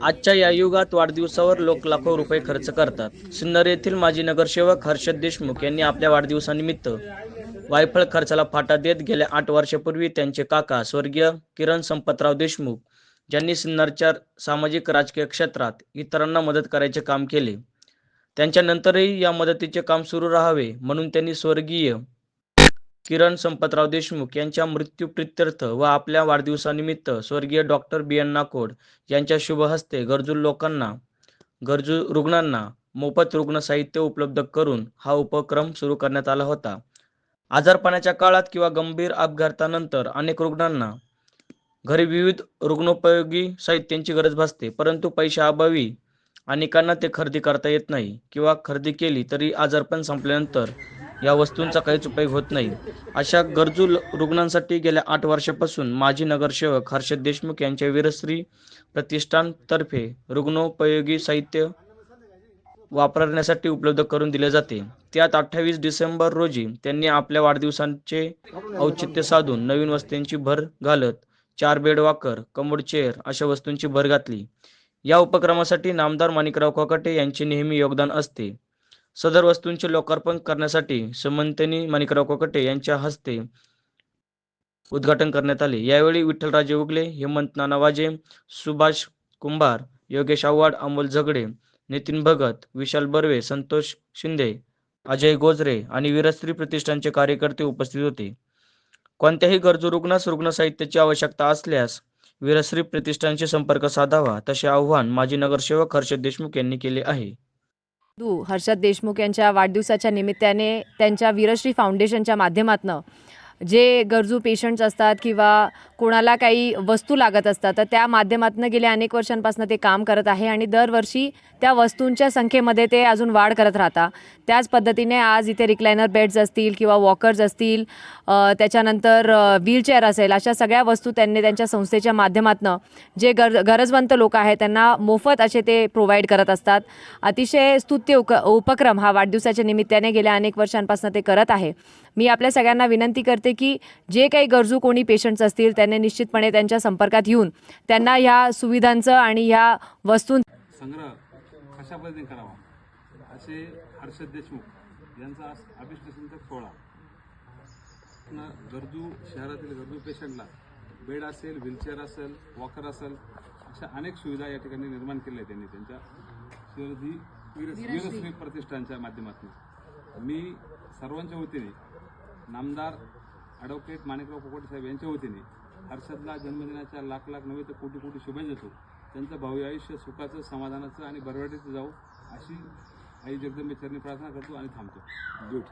आजच्या या युगात वाढदिवसावर लोक लाखो रुपये खर्च करतात. सिन्नर येथील माजी नगरसेवक हर्षद देशमुख यांनी आपल्या वाढदिवसानिमित्त वायफळ खर्चाला फाटा देत गेल्या आठ वर्षापूर्वी त्यांचे काका स्वर्गीय किरण संपतराव देशमुख ज्यांनी सिन्नरच्या सामाजिक राजकीय क्षेत्रात इतरांना मदत करायचे काम केले. त्यांच्यानंतरही या मदतीचे काम सुरू राहावे म्हणून त्यांनी स्वर्गीय किरण संपतराव देशमुख यांच्या मृत्यूप्रित्यर्थ व आपल्या वाढदिवसानिमित्त स्वर्गीय डॉक्टर बी एन नाकोड यांच्या शुभ हस्ते गरजू लोकांना गरजू रुग्णांना मोफत रुग्ण साहित्य उपलब्ध करून हा उपक्रम सुरू करण्यात आला होता. आजारपणाच्या काळात किंवा गंभीर अपघातानंतर अनेक रुग्णांना घरी विविध रुग्णोपयोगी साहित्यांची गरज भासते परंतु पैशाअभावी अनेकांना ते खरेदी करता येत नाही किंवा खरेदी केली तरी आजारपण संपल्यानंतर या वस्तूंचा काहीच उपयोग होत नाही. अशा गरजू रुग्णांसाठी गेल्या आठ वर्षापासून माजी नगरसेवक हर्षद देशमुख यांच्या वीरश्री प्रतिष्ठानतर्फे रुग्णोपयोगी साहित्य वापरण्यासाठी उपलब्ध करून दिले जाते. त्यात अठ्ठावीस डिसेंबर रोजी त्यांनी आपल्या वाढदिवसांचे औचित्य साधून नवीन वस्तूंची भर घालत चार बेड वाकर कमोड चेअर अशा वस्तूंची भर घातली. या उपक्रमासाठी नामदार माणिकराव कोकाटे यांचे नेहमी योगदान असते. सदर वस्तूंचे लोकार्पण करण्यासाठी समंतनी माणिकराव कोकटे यांच्या हस्ते उद्घाटन करण्यात आले. यावेळी विठ्ठलराजे उगले हेमंत नाना वाजे सुभाष कुंभार योगेश आव्हाड अमोल झगडे नितीन भगत विशाल बर्वे संतोष शिंदे अजय गोजरे आणि वीरस्त्री प्रतिष्ठानचे कार्यकर्ते उपस्थित होते. कोणत्याही गरजू रुग्णास रुग्ण साहित्याची आवश्यकता असल्यास वीरश्री प्रतिष्ठानशी संपर्क साधावा तसे आव्हान माजी नगरसेवक हर्षद देशमुख यांनी केले आहे. हर्षद देशमुख यांच्या वाढदिवसाच्या निमित्ताने त्यांच्या वीरश्री फाउंडेशनच्या माध्यमातून जे गरजू पेशंट्स असतात किंवा कोणाला काही वस्तू लागत असतात तर त्या माध्यमातून गेल्या अनेक वर्षांपासून ते काम करत आहे आणि दरवर्षी त्या वस्तूंच्या संख्येमध्ये ते अजून वाढ करत राहतात त्याच पद्धतीने आज इथे रिक्लायनर बेड्स असतील किंवा वॉकर्स असतील त्याच्यानंतर व्हीलचेअर असेल अशा सगळ्या वस्तू त्यांनी त्यांच्या संस्थेच्या माध्यमातून जे गर गरजवंत लोक आहेत त्यांना मोफत असे ते प्रोव्हाइड करत असतात. अतिशय स्तुत्य उक उपक्रम हा वाढदिवसाच्या निमित्ताने गेल्या अनेक वर्षांपासून ते करत आहे. मी आपल्या सगळ्यांना विनंती करते की जे काही गरजू कोणी पेशंट्स असतील त्यांनी निश्चितपणे त्यांच्या संपर्कात येऊन त्यांना ह्या सुविधांचं आणि ह्या वस्तू संग्रह कशा पद्धतीने करावा? असे हर्षद देशमुख यांचा न गरजू शहरातील गरजू पेशंटला बेड असेल व्हीलचेअर असेल वॉकर असेल अशा अनेक सुविधा या ठिकाणी निर्माण केल्या आहेत त्यांनी त्यांच्या वीरश्री प्रतिष्ठानच्या माध्यमातून. मी सर्वांच्या वतीने नामदार ॲडव्होकेट माणिकराव कोकोटे साहेब यांच्या वतीने हर्षदला जन्मदिनाच्या लाख लाख नव्हे तर कोटी कोटी शुभेच्छा देतो. त्यांचं भावी आयुष्य सुखाचं समाधानाचं आणि बरवाटीचं जाऊ अशी आई जगदंबेचरणी प्रार्थना करतो आणि थांबतो. गुड